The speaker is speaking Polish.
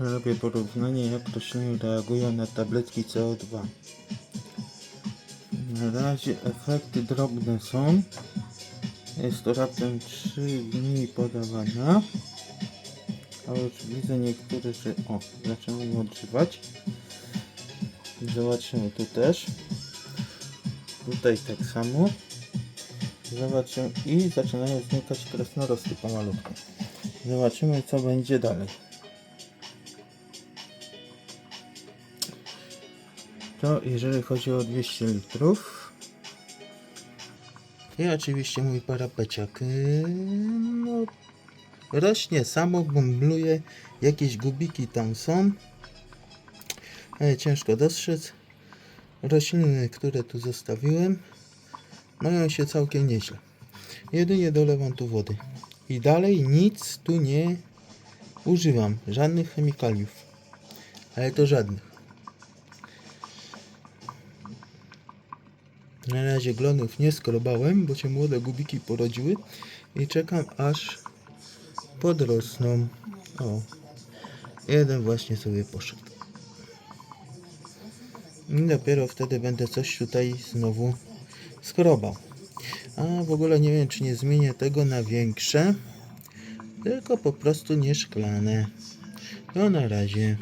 Robię porównanie jak rośliny reagują na tabletki CO2. Na razie efekty drobne są. Jest to raptem 3 dni podawania. A już widzę niektóre, że o, zaczynają odżywać. Zobaczymy tu też. Tutaj tak samo. Zobaczymy i zaczynają znikać krasnorosty pomalutku. Zobaczymy co będzie dalej. To jeżeli chodzi o 200 litrów. I oczywiście mój parapeciak. Yy, No, rośnie samo, bumbluje. Jakieś gubiki tam są. Ale ciężko dostrzec. Rośliny, które tu zostawiłem, mają się całkiem nieźle. Jedynie dolewam tu wody. I dalej nic tu nie używam. Żadnych chemikaliów. Ale to żadnych. Na razie glonów nie skrobałem, bo się młode gubiki porodziły i czekam aż podrosną. O, jeden właśnie sobie poszedł. I dopiero wtedy będę coś tutaj znowu skrobał. A w ogóle nie wiem, czy nie zmienię tego na większe, tylko po prostu nie szklane. No na razie.